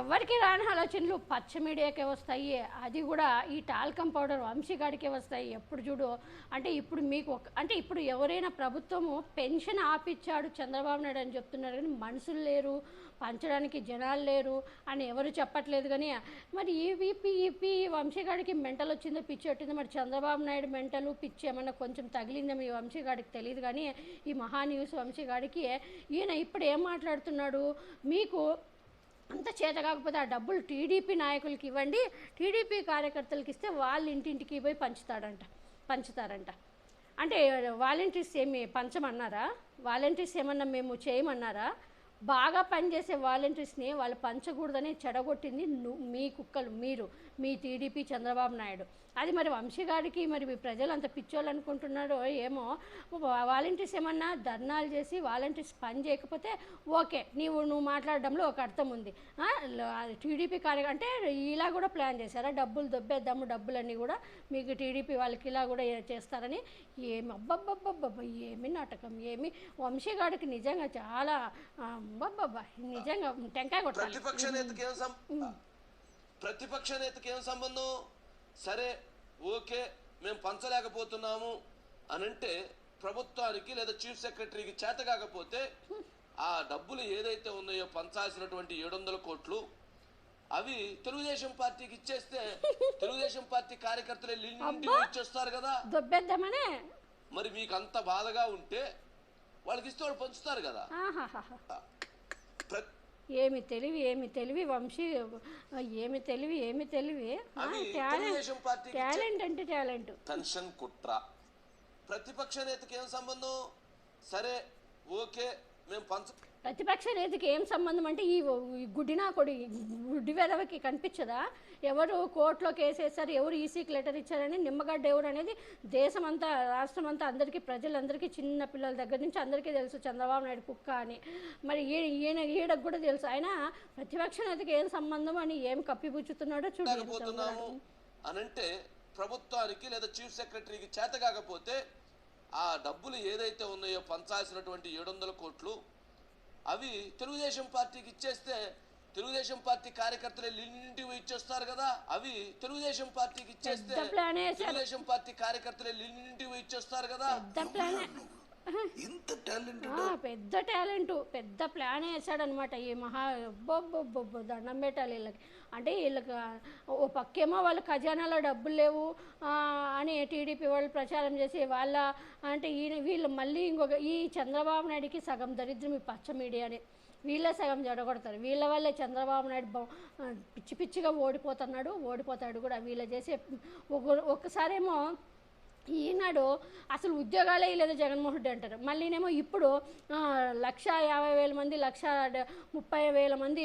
ఎవరికి రాని ఆలోచనలు పచ్చ మీడియాకే వస్తాయి. అది కూడా ఈ టాల్కమ్ పౌడర్ వంశీగాడికే వస్తాయి. ఎప్పుడు చూడు అంటే ఇప్పుడు మీకు ఒక అంటే ఇప్పుడు ఎవరైనా ప్రభుత్వము పెన్షన్ ఆపిచ్చాడు చంద్రబాబు నాయుడు అని చెప్తున్నారు కానీ మనుషులు లేరు పంచడానికి జనాలు లేరు అని ఎవరు చెప్పట్లేదు కానీ మరి ఈ ఈపీ వంశీగాడికి మెంటల్ వచ్చిందో పిచ్చి వచ్చిందో మరి చంద్రబాబు నాయుడు మెంటలు పిచ్చి ఏమన్నా కొంచెం తగిలిందో మీ వంశీగాడికి తెలియదు కానీ ఈ మహా న్యూస్ వంశీగాడికి ఈయన ఇప్పుడు ఏం మాట్లాడుతున్నాడు? మీకు చేత కాకపోతే ఆ డబ్బులు టీడీపీ నాయకులకి ఇవ్వండి. టీడీపీ కార్యకర్తలకి ఇస్తే వాళ్ళ ఇంటింటికి పోయి పంచుతాడంట. పంచుతారంట. అంటే వాలంటీర్స్ ఏమి పంచమన్నారా? వాలంటీర్స్ ఏమన్నా మేము చేయమన్నారా? బాగా పనిచేసే వాలంటీర్స్ని వాళ్ళు పంచకూడదని చెడగొట్టింది మీ కుక్కలు మీరు మీ టీడీపీ చంద్రబాబు నాయుడు. అది మరి వంశీగాడికి మరి మీ ప్రజలు అంత పిచ్చోళ్ళు అనుకుంటున్నారో ఏమో వాలంటీర్స్ ఏమన్నా ధర్నాలు చేసి వాలంటీర్స్ పని చేయకపోతే ఓకే నీవు నువ్వు మాట్లాడడంలో ఒక అర్థం ఉంది. టీడీపీ కార్య అంటే ఇలా కూడా ప్లాన్ చేశారా? డబ్బులు దొబ్బేద్దాము డబ్బులన్నీ కూడా మీకు టీడీపీ వాళ్ళకి ఇలా కూడా చేస్తారని ఏమి అబ్బబ్బబ్బబ్బబ్బ ఏమి నాటకం ఏమి వంశీగాడికి నిజంగా చాలా అబ్బబ్బబ్బా నిజంగా టెంకాయ కొట్టాలి. ప్రతిపక్ష నేతకి ఏం సం ప్రతిపక్ష నేతకి ఏం సంబంధం? సరే ఓకే మేము పంచలేకపోతున్నాము అనంటే ప్రభుత్వానికి లేదా చీఫ్ సెక్రటరీకి చేత కాకపోతే ఆ డబ్బులు ఏదైతే ఉన్నాయో పంచాల్సినటువంటి ఏడు వందల కోట్లు అవి తెలుగుదేశం పార్టీకి ఇచ్చేస్తే తెలుగుదేశం పార్టీ కార్యకర్తలు వెళ్ళి ఇచ్చేస్తారు కదా. దొబ్బేద్దామనే? మరి మీకు అంత బాధగా ఉంటే వాళ్ళకి ఇస్తే వాళ్ళు పంచుతారు కదా. ఏమి తెలివి ఏమి తెలివి వంశీ ఏమి తెలివి ఏమి తెలివి? టాలెంట్ టాలెంట్ అంటే టాలెంట్ పెన్షన్ కుట్ర. ప్రతిపక్ష నేతకి ఏం సంబంధం? సరే ఓకే. మేము పంచ ప్రతిపక్ష నేతకి ఏం సంబంధం అంటే ఈ గుడ్డినా కొడి గుడ్డి వెదవకి కనిపించదా? ఎవరు కోర్టులో కేసు వేశారు ఎవరు ఈసీకి లెటర్ ఇచ్చారని నిమ్మగడ్డ ఎవరు అనేది దేశం అంతా రాష్ట్రం అంతా అందరికీ ప్రజలందరికీ చిన్న పిల్లల దగ్గర నుంచి అందరికీ తెలుసు. చంద్రబాబు నాయుడు కుక్క అని. మరి ఈయన ఈయనకు కూడా తెలుసు. ఆయన ప్రతిపక్ష నేతకి ఏం సంబంధం అని ఏం కప్పిపుచ్చుతున్నాడో చూడు ఎంత లేకపోతున్నాము అనంటే ప్రభుత్వానికి లేదా చీఫ్ సెక్రటరీకి చేత కాకపోతే ఆ డబ్బులు ఏదైతే ఉన్నాయో పంచాల్సినటువంటి ఏడు వందల కోట్లు అవి తెలుగుదేశం పార్టీకి ఇచ్చేస్తే తెలుగుదేశం పార్టీ కార్యకర్తలు పోయి ఇచ్చేస్తారు కదా అవి తెలుగుదేశం పార్టీకి ఇచ్చేస్తే. తెలుగుదేశం పార్టీ కార్యకర్తలు పోయి ఇచ్చేస్తారు కదా ఇంత టాలెంట్ పెద్ద టాలెంట్. పెద్ద ప్లాన్ వేసాడనమాట ఈ మహా బొబ్బొబ్బొబ్బ దండం పెట్టాలి వీళ్ళకి. అంటే వీళ్ళకి ఓ పక్కేమో వాళ్ళ ఖజానాలో డబ్బులు లేవు అని టీడీపీ వాళ్ళు ప్రచారం చేసి వాళ్ళ అంటే ఈయన వీళ్ళు మళ్ళీ ఇంకొక ఈ చంద్రబాబు నాయుడికి సగం దరిద్రం ఈ పచ్చ మీడియాని. వీళ్ళే సగం జడగొడతారు. వీళ్ళ వల్లే చంద్రబాబు నాయుడు పిచ్చి పిచ్చిగా ఓడిపోతున్నాడు ఓడిపోతాడు కూడా. వీళ్ళు చేసే ఒక ఒక్కసారేమో ఈనాడు అసలు ఉద్యోగాలే లేదు జగన్మోహన్ రెడ్డి అంటారు. మళ్ళీనేమో ఇప్పుడు లక్ష యాభై వేల మంది లక్ష ముప్పై వేల మంది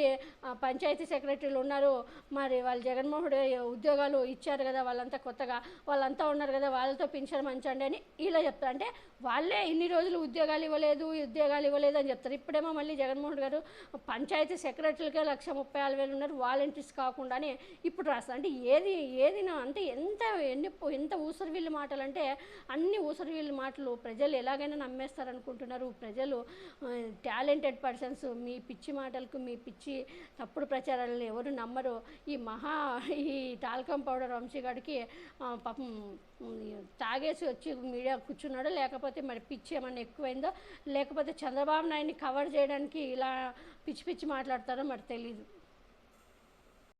పంచాయతీ సెక్రటరీలు ఉన్నారు. మరి వాళ్ళు జగన్మోహన్ రెడ్డి ఉద్యోగాలు ఇచ్చారు కదా వాళ్ళంతా కొత్తగా వాళ్ళంతా ఉన్నారు కదా వాళ్ళతో పింఛన్ మంచండి అని ఇలా చెప్తారు. అంటే వాళ్ళే ఇన్ని రోజులు ఉద్యోగాలు ఇవ్వలేదు ఉద్యోగాలు ఇవ్వలేదు అని చెప్తారు. ఇప్పుడేమో మళ్ళీ జగన్మోహన్ గారు పంచాయతీ సెక్రటరీలకే లక్ష ముప్పై ఆరు వేలు ఉన్నారు వాలంటీర్స్ కాకుండానే ఇప్పుడు రాస్తారు. అంటే ఏది ఏది అంటే ఎంత ఎన్ని ఎంత ఊసరవీళ్ళు మాటలు అంటే అన్ని ఊసరవీళ్ళు మాటలు ప్రజలు ఎలాగైనా నమ్మేస్తారు అనుకుంటున్నారు ప్రజలు టాలెంటెడ్ పర్సన్స్ మీ పిచ్చి మాటలకు మీ పిచ్చి తప్పుడు ప్రచారాలను ఎవరు నమ్మరు. ఈ మహా ఈ టాల్కమ్ పౌడర్ వంశీగాడికి పాపం తాగేసి వచ్చి మీడియా కూర్చున్నాడో లేకపోతే మరి పిచ్చి ఏమన్నా ఎక్కువైందో లేకపోతే చంద్రబాబు నాయుడిని కవర్ చేయడానికి ఇలా పిచ్చి పిచ్చి మాట్లాడతారో మరి తెలీదు.